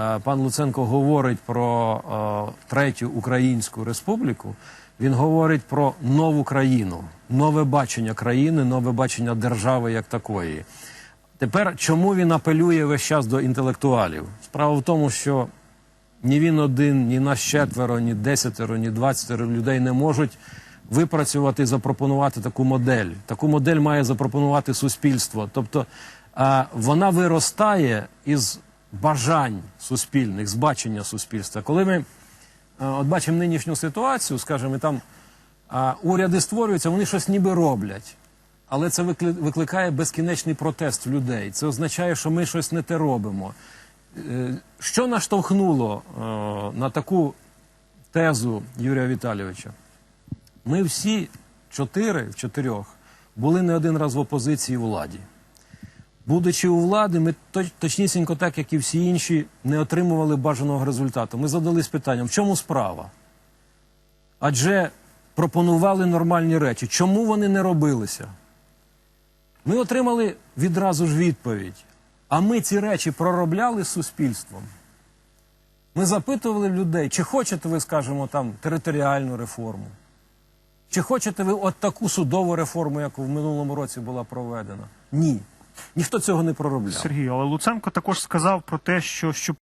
е, пан Луценко говорить про е, третю українську республіку, він говорить про нову країну, нове бачення країни, нове бачення держави як такої. Тепер чому він апелює весь час до інтелектуалів? Справа в тому, що ні він один, ні нас четверо, ні десятеро, ні двадцятеро людей не можуть випрацювати і запропонувати таку модель. Таку модель має запропонувати суспільство. Тобто вона виростає із бажань суспільних, з бачення суспільства. Коли ми от бачимо нинішню ситуацію, скажімо, там уряди створюються, вони щось ніби роблять. Але це викликає безкінечний протест людей. Це означає, що ми щось не те робимо. Е, Що наштовхнуло е, на таку тезу Юрія Віталійовича? Ми всі чотири в чотирьох були не один раз в опозиції владі. Будучи у влади, ми точнісінько так, як і всі інші, не отримували бажаного результату. Ми задались питанням, в чому справа? Адже пропонували нормальні речі. Чому вони не робилися? Ми отримали відразу ж відповідь. А ми ці речі проробляли з суспільством. Ми запитували людей, чи хочете ви, скажімо, там територіальну реформу, чи хочете ви от таку судову реформу, яку в минулому році була проведена? Ні. Ніхто цього не проробляв. Сергій, але Луценко також сказав про те, що щоб